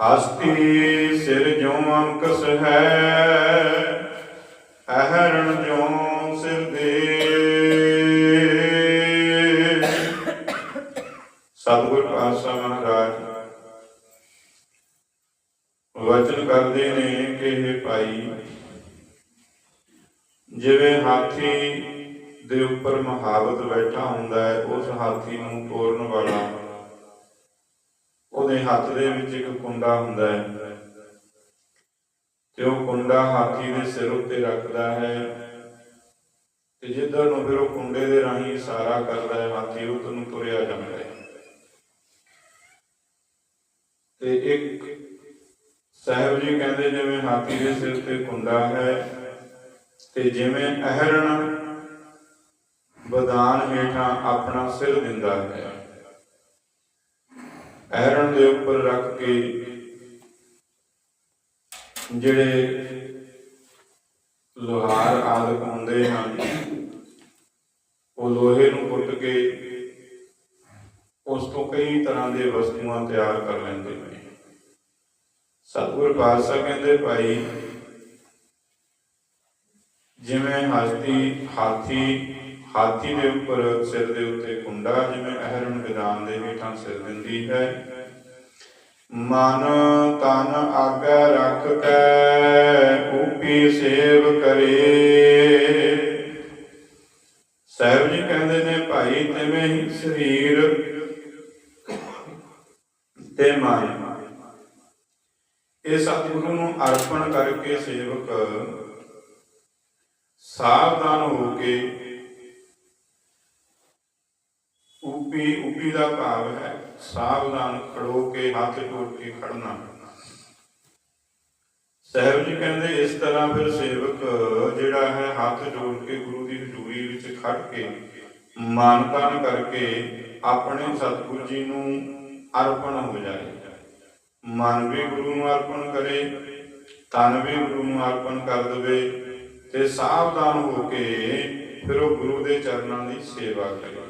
ਹਸਤੀ ਸਿਰ ਜੋ ਅੰਕਸ ਹੈ, ਅਹਰਣ ਜੋ ਸਿਰ ਦੇ। ਸਤਿਗੁਰ ਪਾਤਸ਼ਾਹ ਮਹਾਰਾਜ, ਵਚਨ ਕਰਦੇ ਨੇ ਕਿ ਇਹ ਭਾਈ, ਜਿਵੇਂ ਹਾਥੀ ਦੇ ਉੱਪਰ ਮਹਾਵਤ ਬੈਠਾ ਹੁੰਦਾ ਹੈ, ਉਸ ਹਾਥੀ ਨੂੰ ਤੋਰਨ ਵਾਲਾ ਉਹਦੇ ਹੱਥ ਦੇ ਵਿੱਚ ਇੱਕ ਕੁੰਡਾ ਹੁੰਦਾ ਹੈ ਤੇ ਉਹ ਕੁੰਡਾ ਹਾਥੀ ਦੇ ਸਿਰ ਉੱਤੇ ਰੱਖਦਾ ਹੈ ਤੇ ਜਿੱਧਰ ਨੂੰ ਫਿਰ ਉਹ ਕੁੰਡੇ ਦੇ ਰਾਹੀਂ ਇਸ਼ਾਰਾ ਕਰਦਾ ਹੈ, ਹਾਥੀ ਉਹ ਨੂੰ ਤੁਰਿਆ ਜਾਂਦਾ ਹੈ। ਤੇ ਇੱਕ ਸਾਹਿਬ ਜੀ ਕਹਿੰਦੇ ਜਿਵੇਂ ਹਾਥੀ ਦੇ ਸਿਰ ਤੇ ਕੁੰਡਾ ਹੈ ਤੇ ਜਿਵੇਂ ਅਹਰਣ ਬਦਾਨ ਹੇਠਾਂ ਆਪਣਾ ਸਿਰ ਦਿੰਦਾ ਹੈ। ਅਹਰਣ ਦੇ ਉੱਪਰ ਰੱਖ ਕੇ ਜਿਹੜੇ ਲੋਹਾਰ ਆਦਿਕ ਹੁੰਦੇ ਹਨ, ਉਹ ਲੋਹੇ ਨੂੰ ਕੁੱਟ ਕੇ ਉਸ ਤੋਂ ਕਈ ਤਰ੍ਹਾਂ ਦੇ ਵਸਤੂਆਂ ਤਿਆਰ ਕਰ ਲੈਂਦੇ ਨੇ। ਸਤਿਗੁਰ ਪਾਤਸ਼ਾਹ ਕਹਿੰਦੇ, ਭਾਈ, ਜਿਵੇਂ ਹਸਤੀ, ਹਾਥੀ ਹਾਥੀ ਦੇ ਉੱਪਰ ਸਿਰ ਦੇ ਉੱਤੇ ਕੁੰਡਾ ਜਿਵੇਂ ਅਹਰਣ ਵਿਦਾਨ ਦੇ ਹੇਠਾਂ ਸਿਰ ਦਿੰਦੀ ਹੈ। ਮਨ ਤਨ ਆਗੇ ਰੱਖ ਕੇ ਊਪੀ ਸੇਵ ਕਰੇ। ਸਾਹਿਬ ਜੀ ਕਹਿੰਦੇ ਨੇ, ਭਾਈ, ਤਿਵੇਂ ਹੀ ਸਰੀਰ ਤੇ ਮਨ ਇਹ ਸਤਿਗੁਰੂ ਨੂੰ ਅਰਪਣ ਕਰਕੇ ਸੇਵਕ ਸਾਵਧਾਨ ਹੋ ਕੇ ਉਪੀ ਉਪੀ ਦਾ ਭਾਵ ਹੈ ਸਾਵਧਾਨ ਖੜੋ ਕੇ ਹੱਥ ਜੋੜ ਕੇ ਖੜਨਾ। ਸਾਹਿਬ ਜੀ ਕਹਿੰਦੇ, ਇਸ ਤਰ੍ਹਾਂ ਫਿਰ ਸੇਵਕ ਜਿਹੜਾ ਹੈ, ਹੱਥ ਜੋੜ ਕੇ ਗੁਰੂ ਦੀ ਹਜ਼ੂਰੀ ਵਿੱਚ ਖੜ ਕੇ ਮਾਨ ਤਨ ਕਰਕੇ ਆਪਣੇ ਸਤਿਗੁਰੂ ਜੀ ਨੂੰ ਅਰਪਣ ਹੋ ਜਾਏ। ਮਨ ਵੀ ਗੁਰੂ ਨੂੰ ਅਰਪਣ ਕਰੇ, ਤਨ ਵੀ ਗੁਰੂ ਨੂੰ ਅਰਪਣ ਕਰ ਦੇਵੇ ਤੇ ਸਾਵਧਾਨ ਹੋ ਕੇ ਫਿਰ ਉਹ ਗੁਰੂ ਦੇ ਚਰਨਾਂ ਦੀ ਸੇਵਾ ਕਰੇ।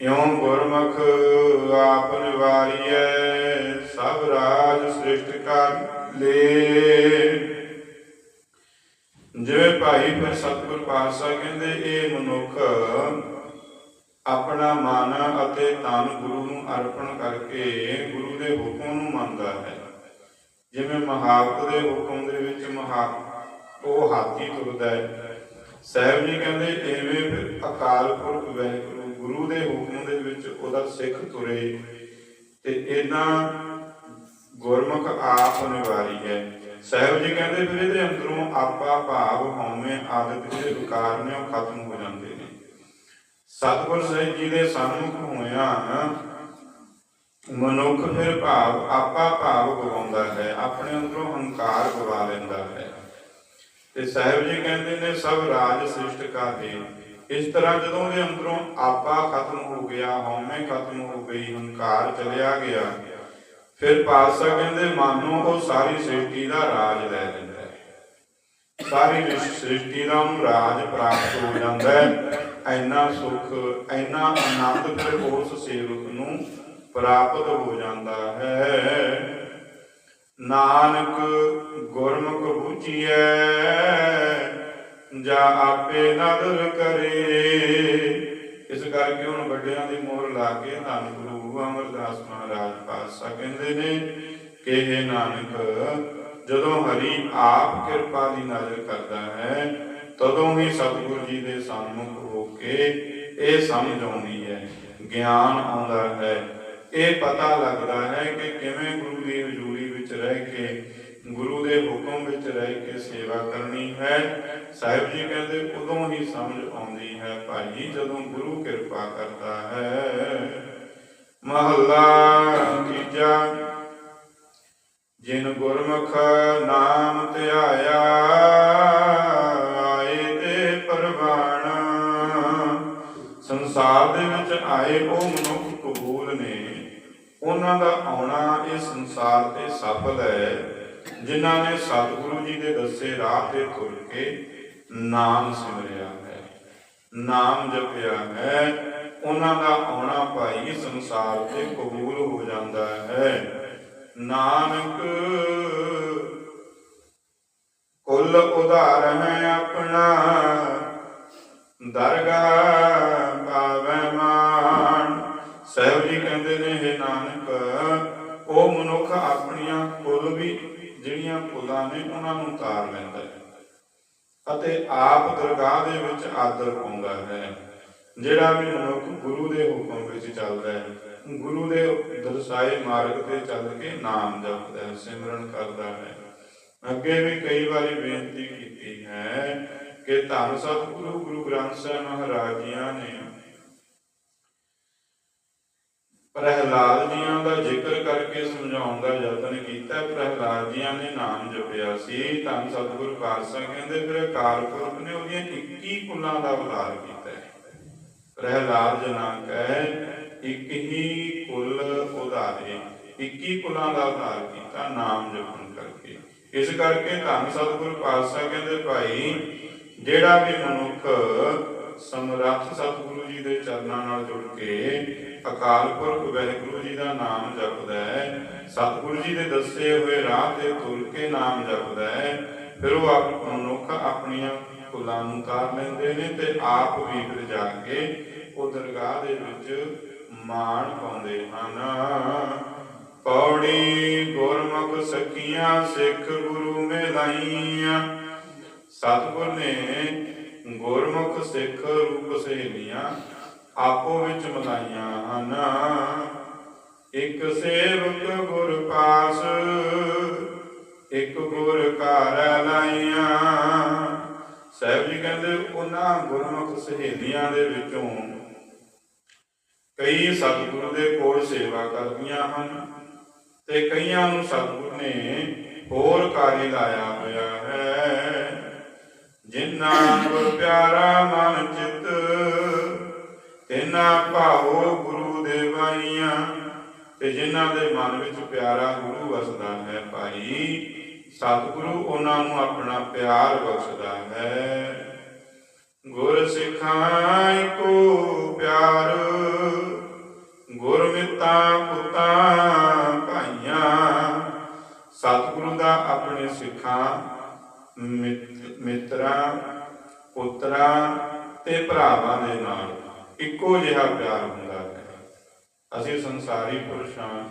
ਇਉਂ ਗੁਰਮੁਖ ਆਪ ਨਿਵਾਰੀਐ ਸਭ ਰਾਜ ਸ੍ਰਿਸ਼ਟ ਕਰ ਲੇ। ਜਿਵੇਂ ਭਾਈ ਫਿਰ ਸਤਿਗੁਰ ਪਾਤਸ਼ਾਹ ਕਹਿੰਦੇ, ਇਹ ਮਨੁੱਖ ਆਪਣਾ ਮਨ ਅਤੇ ਤਨ ਗੁਰੂ ਨੂੰ ਅਰਪਣ ਕਰਕੇ ਗੁਰੂ ਦੇ ਹੁਕਮ ਨੂੰ ਮੰਨਦਾ ਹੈ। ਜਿਵੇਂ ਮਹਾਵਤ ਦੇ ਹੁਕਮ ਦੇ ਵਿੱਚ ਮਹਾ ਉਹ ਹਾਥੀ ਤੁਰਦਾ ਹੈ। ਸਾਹਿਬ ਜੀ ਕਹਿੰਦੇ ਐਵੇਂ ਫਿਰ ਅਕਾਲ ਪੁਰਖ ਵਾਹਿਗੁਰੂ ਗੁਰੂ ਦੇ ਹੁਕਮ ਦੇ ਵਿੱਚ ਉਹਦਾ ਸਿੱਖ ਤੁਰੇ ਤੇ ਇਹਨਾਂ ਗੁਰਮੁਖ ਆਪ ਨਿਵਾਰੀ ਹੈ। ਸਾਹਿਬ ਜੀ ਕਹਿੰਦੇ ਫਿਰ ਇਹਦੇ ਅੰਦਰੋਂ ਆਪਾ ਭਾਵ ਹਉਮੈ ਆਦਿ ਜਿਹੜੇ ਵਿਕਾਰ ਨੇ ਉਹ ਖਤਮ ਹੋ ਜਾਂਦੇ ਨੇ। ਸਤਿਗੁਰ ਸਾਹਿਬ ਜੀ ਦੇ ਸਨਮੁਖ ਹੋਇਆ ਮਨੁੱਖ ਫਿਰ ਭਾਵ ਆਪਾ ਭਾਵ ਗਵਾਉਂਦਾ ਹੈ, ਆਪਣੇ ਅੰਦਰੋਂ ਹੰਕਾਰ ਗਵਾ ਲੈਂਦਾ ਹੈ। ਤੇ ਸਾਹਿਬ ਜੀ ਕਹਿੰਦੇ ਨੇ ਸਭ ਰਾਜ ਸ੍ਰਿਸ਼ਟ ਕਾ ਦੇ ਇਸ ਤਰ੍ਹਾਂ ਜਦੋਂ ਉਹਦੇ ਅੰਦਰੋਂ ਆਪਾ ਖਤਮ ਹੋ ਗਿਆ, ਹਉਮੈ ਖਤਮ ਹੋ ਗਈ, ਹੰਕਾਰ ਚਲਿਆ ਗਿਆ, ਫਿਰ ਪਾਤਸ਼ਾਹ ਕਹਿੰਦੇ, ਮਾਨੋ, ਉਹ ਸਾਰੀ ਸ੍ਰਿਸ਼ਟੀ ਦਾ ਰਾਜ ਲੈ ਲੈਂਦਾ ਸਾਰੀ ਸ੍ਰਿਸ਼ਟੀ ਦਾ ਉਹਨੂੰ ਰਾਜ ਪ੍ਰਾਪਤ ਹੋ ਜਾਂਦਾ ਹੈ। ਇੰਨਾ ਸੁੱਖ, ਇੰਨਾ ਆਨੰਦ ਫਿਰ ਉਸ ਸੇਵਕ ਨੂੰ ਪ੍ਰਾਪਤ ਹੋ ਜਾਂਦਾ ਹੈ। ਨਾਨਕ ਗੁਰਮੁਖ ਬੁਝੀਐ ਜਾ ਆਪੇ ਨਦਰ ਕਰੇ। ਇਸ ਕਰਕੇ ਹੁਣ ਵੱਡਿਆਂ ਦੀ ਮੋਹਰ ਲਾ ਕੇ ਧੰਨ ਗੁਰੂ ਅਮਰਦਾਸ ਮਹਾਰਾਜ ਪਾਤਸ਼ਾਹ ਕਹਿੰਦੇ ਨੇ ਕਿ ਇਹ ਨਾਨਕ, ਜਦੋਂ ਹਰੀ ਆਪ ਕਿਰਪਾ ਦੀ ਨਜ਼ਰ ਕਰਦਾ ਹੈ, ਤਦੋਂ ਹੀ ਸਤਿਗੁਰੂ ਜੀ ਦੇ ਸਾਹਮਣੇ ਹੋ ਕੇ ਇਹ ਸਮਝ ਆਉਂਦੀ ਹੈ, ਗਿਆਨ ਆਉਂਦਾ ਹੈ। ਇਹ ਪਤਾ ਲੱਗਦਾ ਹੈ ਕਿ ਕਿਵੇਂ ਗੁਰੂ ਦੀ ਹਜ਼ੂਰੀ ਵਿੱਚ ਰਹਿ ਕੇ ਗੁਰੂ ਦੇ ਹੁਕਮ ਵਿੱਚ ਰਹਿ ਕੇ ਸੇਵਾ ਕਰਨੀ ਹੈ। ਸਾਹਿਬ ਜੀ ਕਹਿੰਦੇ, ਉਦੋਂ ਹੀ ਸਮਝ ਆਉਂਦੀ ਹੈ ਭਾਈ, ਜਦੋਂ ਗੁਰੂ ਕਿਰਪਾ ਕਰਦਾ ਹੈ। ਮਹੱਲਾ ਤੀਜਾ, ਜਿਨ ਗੁਰਮੁਖ ਨਾਮ ਧਿਆਇਆ, ਆਏ ਤੇ ਪਰਵਾਣ। ਸੰਸਾਰ ਦੇ ਵਿੱਚ ਆਏ ਉਹ ਮਨੁੱਖ ਕਬੂਲ ਨੇ, ਉਹਨਾਂ ਦਾ ਆਉਣਾ ਇਹ ਸੰਸਾਰ ਤੇ ਸਫਲ ਹੈ। ਜਿਨ੍ਹਾਂ ਨੇ ਸਤਿਗੁਰੂ ਜੀ ਦੇ ਦੱਸੇ ਰਾਹ ਤੇ ਤੁਰ ਕੇ ਨਾਮ ਸਿਮਰਿਆ ਹੈ। ਨਾਮ ਜਪਿਆ ਹੈ। ਉਹਨਾਂ ਦਾ ਆਉਣਾ ਭਾਈ ਸੰਸਾਰ ਤੇ ਕਬੂਲ ਹੋ ਜਾਂਦਾ ਹੈ। ਨਾਨਕ, ਕੁੱਲ ਉਧਾਰ ਹੈ ਆਪਣਾ। ਦਰਗਾਹ ਪਾਵੈ ਮਾਨ। ਸਹਿਬ ਜੀ ਕਹਿੰਦੇ ਨੇ ਇਹ ਨਾਨਕ, ਉਹ ਮਨੁੱਖ ਆਪਣੀਆਂ ਕੁੱਲ ਵੀ ਜਿਹੜੀਆਂ ਕੁੱਲਾਂ ਨੇ ਉਹਨਾਂ ਨੂੰ ਤਾਰ ਲੈਂਦਾ ਹੈ। ਅਤੇ ਆਪ ਦਰਗਾਹ ਦੇ ਵਿੱਚ ਆਦਰ ਪਾਉਂਦਾ ਹੈ। ਜਿਹੜਾ ਵੀ ਮਨੁੱਖ ਗੁਰੂ ਦੇ ਹੁਕਮ ਵਿੱਚ ਚੱਲਦਾ ਹੈ, ਗੁਰੂ ਦੇ ਦਰਸਾਏ ਮਾਰਗ ਤੇ ਚੱਲ ਕੇ ਨਾਮ ਜਪਦਾ ਹੈ, ਸਿਮਰਨ ਕਰਦਾ ਹੈ। ਅੱਗੇ ਵੀ ਕਈ ਵਾਰੀ ਬੇਨਤੀ ਕੀਤੀ ਹੈ ਕਿ ਧੰਨ ਸਤਿਗੁਰੂ, ਗੁਰੂ ਗ੍ਰੰਥ ਸਾਹਿਬ ਮਹਾਰਾਜ ਜੀਆਂ ਨੇ ਪ੍ਰਹਿਲਾਦ ਜੀਆਂ ਦਾ ਜ਼ਿਕਰ ਕਰਕੇ ਸਮਝਾਉਣ ਦਾ ਯਤਨ ਕੀਤਾ। ਪ੍ਰਹਿਲਾਦ ਜੀਆਂ ਨੇ ਨਾਮ ਜਪਿਆ ਸੀ। ਧੰਨ ਸਤਿਗੁਰੂ ਪਾਤਸ਼ਾਹ ਕਹਿੰਦੇ, ਫਿਰ ਅਕਾਲ ਪੁਰਖ ਨੇ ਉਹਦੀਆਂ 21 ਕੁਲਾਂ ਦਾ ਉਧਾਰ ਕੀਤਾ ਪ੍ਰਹਿਲਾਦ ਜਨਾਂ ਕਹੇ, ਇੱਕ ਹੀ ਕੁਲ ਉਧਾਰੇ 21 ਕੁਲਾਂ ਦਾ ਉਧਾਰ ਕੀਤਾ ਨਾਮ ਜਪਣ ਕਰਕੇ। ਇਸ ਕਰਕੇ ਧੰਨ ਸਤਿਗੁਰੂ ਪਾਤਸ਼ਾਹ ਕਹਿੰਦੇ, ਭਾਈ, ਜਿਹੜਾ ਵੀ ਮਨੁੱਖ ਸਮਰੱਥ ਸਤਿਗੁਰੂ ਜੀ ਦੇ ਚਰਨਾਂ ਨਾਲ ਜੁੜ ਕੇ ਅਕਾਲ ਪੁਰਖ ਵਾਹਿਗੁਰੂ ਜੀ ਦਾ ਨਾਮ ਜਪਦਾ ਹੈ। ਸਤਿਗੁਰੂ ਜੀ ਦੇ ਦੱਸੇ ਹੋਏ ਰਾਹ ਤੇ ਤੁਰ ਕੇ ਨਾਮ ਜਪਦਾ ਹੈ। ਫਿਰ ਉਹ ਆਪ ਮਨੁੱਖ ਆਪਣੀਆਂ ਕੁਲਾਂ ਨੂੰ ਤਾਰ ਲੈਂਦੇ ਨੇ ਤੇ ਆਪ ਵੀ ਫਿਰ ਜਾ ਕੇ ਉਹ ਦਰਗਾਹ ਦੇ ਵਿੱਚ ਮਾਣ ਪਾਉਂਦੇ ਹਨ। ਪੌੜੀ ਗੁਰਮੁਖ ਸਖੀਆਂ ਸਿੱਖ ਗੁਰੂ ਮਿਲਾਈਆਂ। ਸਤਿਗੁਰ ਨੇ ਗੁਰਮੁਖ ਸਿੱਖ ਰੂਪ ਸਹੇਲੀਆਂ ਆਪੋ ਵਿੱਚ ਮਨਾਈਆਂ ਹਨ। ਇੱਕ ਸੇਵਕ ਗੁਰ ਪਾਸ, ਇੱਕ ਗੁਰ ਘਰ ਲਾਈਆਂ। ਸਾਹਿਬ ਜੀ ਕਹਿੰਦੇ ਉਹਨਾਂ ਗੁਰਮੁਖ ਸਹੇਲੀਆਂ ਦੇ ਵਿੱਚੋਂ ਕਈ ਸਤਿਗੁਰੂ ਦੇ ਕੋਲ ਸੇਵਾ ਕਰਦੀਆਂ ਹਨ ਤੇ ਕਈਆਂ ਨੂੰ ਸਤਿਗੁਰ ਨੇ ਹੋਰ ਕਾਰੇ ਲਾਇਆ ਹੋਇਆ ਜਿਨ੍ਹਾਂ ਗੁਰ ਪਿਆਰਾ ਮਨ ਚਿਤ, ਤਿਨਾ ਭਾਉ ਗੁਰੂ ਦੇਵਾਈਆਂ। ਤੇ ਜਿਨ੍ਹਾਂ ਦੇ ਮਨ ਵਿੱਚ ਪਿਆਰਾ ਗੁਰੂ ਵਸਦਾ ਹੈ ਭਾਈ, ਸਤਿਗੁਰੂ ਉਹਨਾਂ ਨੂੰ ਆਪਣਾ ਪਿਆਰ ਬਖਸ਼ਦਾ ਹੈ। ਗੁਰ ਸਿਖਾਈ ਕੋ ਪਿਆਰ ਗੁਰ ਮਿੱਤਾ ਪੁੱਤਾ ਭਾਈਆਂ। ਸਤਿਗੁਰੂ ਦਾ ਆਪਣੇ ਸਿੱਖਾਂ ਮਿੱਤ- ਮਿੱਤਰਾਂ, ਪੁੱਤਰਾਂ ਤੇ ਭਰਾਵਾਂ ਦੇ ਨਾਲ ਇੱਕੋ ਜਿਹਾ ਪਿਆਰ ਹੁੰਦਾ ਹੈ। ਅਸੀਂ ਸੰਸਾਰੀ ਪੁਰਸ਼ਾਂ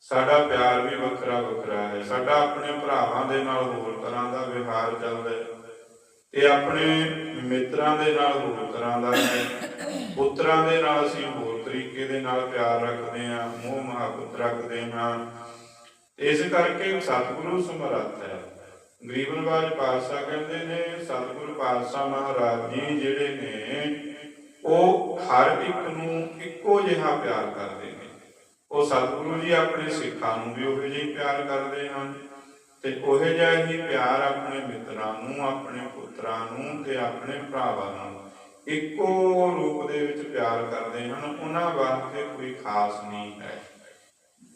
ਸਾਡਾ ਪਿਆਰ ਵੀ ਵੱਖਰਾ ਵੱਖਰਾ ਹੈ। ਸਾਡਾ ਆਪਣੇ ਭਰਾਵਾਂ ਦੇ ਨਾਲ ਹੋਰ ਤਰ੍ਹਾਂ ਦਾ ਵਿਹਾਰ ਚੱਲਦਾ ਹੈ ਤੇ ਆਪਣੇ ਮਿੱਤਰਾਂ ਦੇ ਨਾਲ ਹੋਰ ਤਰ੍ਹਾਂ ਦਾ ਹੈ। ਪੁੱਤਰਾਂ ਦੇ ਨਾਲ ਅਸੀਂ ਹੋਰ ਤਰੀਕੇ ਦੇ ਨਾਲ ਪਿਆਰ ਰੱਖਦੇ ਹਾਂ ਮੋਹ ਮੁਹੱਬਤ ਰੱਖਦੇ ਹਾਂ। ਇਸ ਕਰਕੇ ਸਤਿਗੁਰੂ ਸਮਰੱਥ ਹੈ। ਗਰੀਬਨਵਾਜ ਪਾਤਸ਼ਾਹ ਕਹਿੰਦੇ ਨੇ, ਸਤਿਗੁਰੂ ਪਾਤਸ਼ਾਹ ਮਹਾਰਾਜ ਜੀ ਜਿਹੜੇ ਨੇ, ਉਹ ਹਰ ਇੱਕ ਨੂੰ ਇੱਕੋ ਜਿਹਾ ਪਿਆਰ ਕਰਦੇ ਨੇ। ਉਹ ਸਤਿਗੁਰੂ ਜੀ ਆਪਣੇ ਸਿੱਖਾਂ ਨੂੰ ਵੀ ਉਹੋ ਜਿਹਾ ਪਿਆਰ ਕਰਦੇ ਹਨ ਤੇ ਉਹੋ ਜਿਹਾ ਹੀ ਪਿਆਰ ਆਪਣੇ ਮਿੱਤਰਾਂ ਨੂੰ, ਆਪਣੇ ਪੁੱਤਰਾਂ ਨੂੰ ਤੇ ਆਪਣੇ ਭਰਾਵਾਂ ਨੂੰ ਇੱਕੋ ਰੂਪ ਦੇ ਵਿੱਚ ਪਿਆਰ ਕਰਦੇ ਹਨ। ਉਹਨਾਂ ਵਾਸਤੇ ਕੋਈ ਖਾਸ ਨਹੀਂ ਹੈ।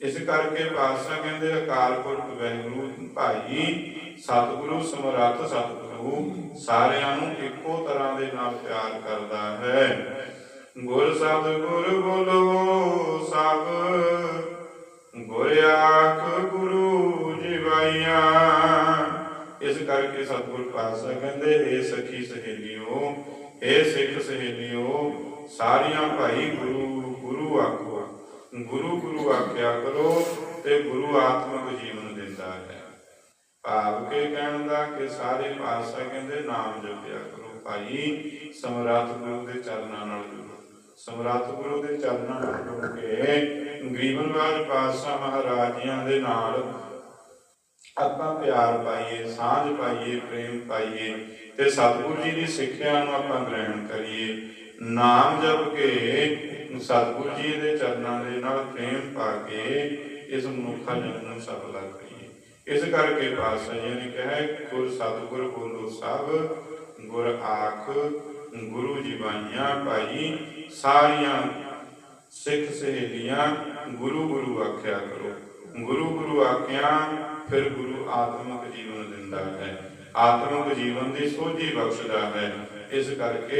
ਇਸ ਕਰਕੇ ਪਾਤਸ਼ਾਹ ਕਹਿੰਦੇ, ਅਕਾਲ ਪੁਰਖ, ਵਾਹਿਗੁਰੂ, ਭਾਈ ਸਤਿਗੁਰੂ ਸਮਰੱਥ ਸਤਿਗੁਰੂ, ਸਾਰਿਆਂ ਨੂੰ ਇੱਕੋ ਤਰ੍ਹਾਂ ਦੇ ਨਾਲ ਪਿਆਰ ਕਰਦਾ ਹੈ। ਗੁਰ ਸਤਿਗੁਰ ਬੋਲੋ ਸਭ, ਗੁਰ ਆਖ ਗੁਰੂ ਜਿਵਾਈਆਂ। ਇਸ ਕਰਕੇ ਸਤਿਗੁਰ ਪਾਤਸ਼ਾਹ ਕਹਿੰਦੇ ਏ ਸਖੀ ਸਹੇਲਿਓ ਏ ਸਿੱਖ ਸਹੇਲਿਓ, ਸਾਰੀਆਂ ਭਾਈ ਗੁਰੂ ਗੁਰੂ ਆਖੋ ਗੁਰੂ ਗੁਰੂ ਆਖਿਆ ਕਰੋ ਤੇ ਗੁਰੂ ਆਤਮਿਕ ਜੀਵਨ ਦਿੰਦਾ ਹੈ। ਭਾਵ ਕੇ ਕਹਿਣ ਦਾ ਕਿ ਸਾਰੇ ਪਾਤਸ਼ਾਹ ਕਹਿੰਦੇ, ਨਾਮ ਜਪਿਆ ਕਰੋ। ਭਾਈ ਸਮਰਾਤ ਗੁਰੂ ਦੇ ਚਰਨਾਂ ਨਾਲ ਜੁੜੋ। ਸਮਰਾਤ ਗੁਰੂ ਦੇ ਚਰਨਾਂ ਨਾਲ ਜੁੜ ਕੇ ਗਰੀਬਨਵਾਜ ਪਾਤਸ਼ਾਹ ਮਹਾਰਾਜਿਆਂ ਦੇ ਨਾਲ ਆਪਾਂ ਪਿਆਰ ਪਾਈਏ, ਸਾਂਝ ਪਾਈਏ, ਪ੍ਰੇਮ ਪਾਈਏ ਤੇ ਸਤਿਗੁਰੂ ਜੀ ਦੀ ਸਿੱਖਿਆ ਨੂੰ ਆਪਾਂ ਗ੍ਰਹਿਣ ਕਰੀਏ। ਨਾਮ ਜਪ ਕੇ ਸਤਿਗੁਰੂ ਜੀ ਦੇ ਚਰਨਾਂ ਦੇ ਨਾਲ ਪ੍ਰੇਮ ਪਾ ਕੇ ਇਸ ਮਨੁੱਖਾ ਜਨਮ ਨੂੰ ਸਫਲਾ ਕਰੀਏ ਇਸ ਕਰਕੇ ਪਾਤਸ਼ਾਹ ਜੀ ਨੇ ਕਿਹਾ ਗੁਰ ਸਤਿਗੁਰ ਬੋਲੋ ਸਭ, ਗੁਰ ਆਖ, ਗੁਰੂ ਜੀ ਬਾਈਆਂ, ਭਾਈ ਸਾਰੀਆਂ ਸਿੱਖ ਸਹੇਲੀਆਂ ਗੁਰੂ ਗੁਰੂ ਆਖਿਆ ਕਰੋ। ਗੁਰੂ ਗੁਰੂ ਆਖਿਆ, ਫਿਰ ਗੁਰੂ ਆਤਮਿਕ ਜੀਵਨ ਦਿੰਦਾ ਹੈ। ਆਤਮਿਕ ਜੀਵਨ ਦੀ ਸੋਝੀ ਬਖਸ਼ਦਾ ਹੈ। ਇਸ ਕਰਕੇ